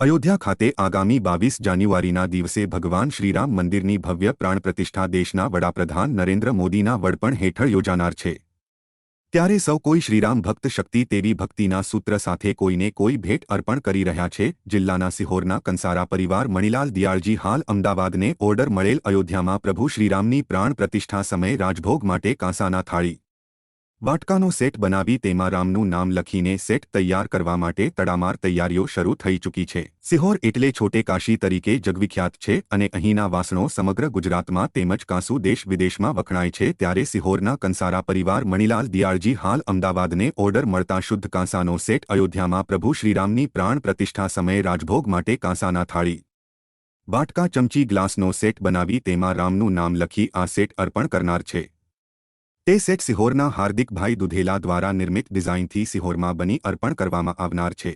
અયોધ્યા ખાતે આગામી બાવીસ જાન્યુઆરીના દિવસે ભગવાન શ્રીરામ મંદિરની ભવ્ય પ્રાણ પ્રતિષ્ઠા દેશના વડાપ્રધાન નરેન્દ્ર મોદીના વડપણ હેઠળ યોજાનાર છે. ત્યારે સૌ કોઈ શ્રીરામ ભક્ત શક્તિ તેવી ભક્તિના સૂત્ર સાથે કોઈને કોઈ ભેટ અર્પણ કરી રહ્યા છે. જિલ્લાના સિહોરના કંસારા પરિવાર મણિલાલ દિયાળજી હાલ અમદાવાદને ઓર્ડર મળેલ અયોધ્યામાં પ્રભુ શ્રીરામની પ્રાણ પ્રતિષ્ઠા સમયે રાજભોગ માટે કાંસાના થાળી વાટકાનો સેટ બનાવી તેમાં રામનું નામ લખીને સેટ તૈયાર કરવા માટે તડામાર તૈયારીઓ શરૂ થઈ ચૂકી છે. સિહોર એટલે છોટે કાશી તરીકે જગવિખ્યાત છે અને અહીંના વાસણો સમગ્ર ગુજરાતમાં તેમજ કાંસુ દેશ વિદેશમાં વખણાય છે ત્યારે સિહોરના કંસારા પરિવાર મણિલાલ દિયાળજી હાલ અમદાવાદને ઓર્ડર મળતા શુદ્ધ કાંસાનો સેટ અયોધ્યામાં પ્રભુ શ્રીરામની પ્રાણ પ્રતિષ્ઠા સમયે રાજભોગ માટે કાંસાના થાળી. વાટકા ચમચી ગ્લાસનો સેટ બનાવી તેમાં રામનું નામ લખી આ સેટ અર્પણ કરનાર છે. તે સેટ સિહોરના હાર્દિકભાઈ દુધેલા દ્વારા નિર્મિત ડિઝાઇનથી સિહોરમાં બની અર્પણ કરવામાં આવનાર છે.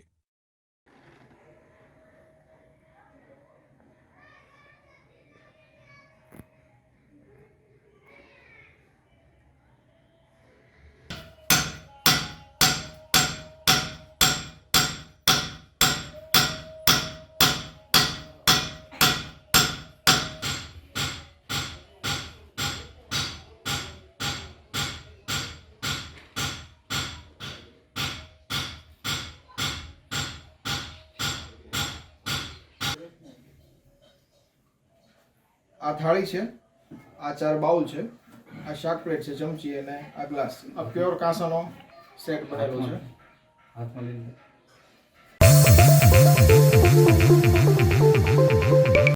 આ થાળી છે, આ ચાર બાઉલ છે, આ શાક પ્લેટ છે, ચમચી અને આ ગ્લાસ આ પ્યોર કાંસાનો સેટ બનેલો છે. હાથમાં લઈને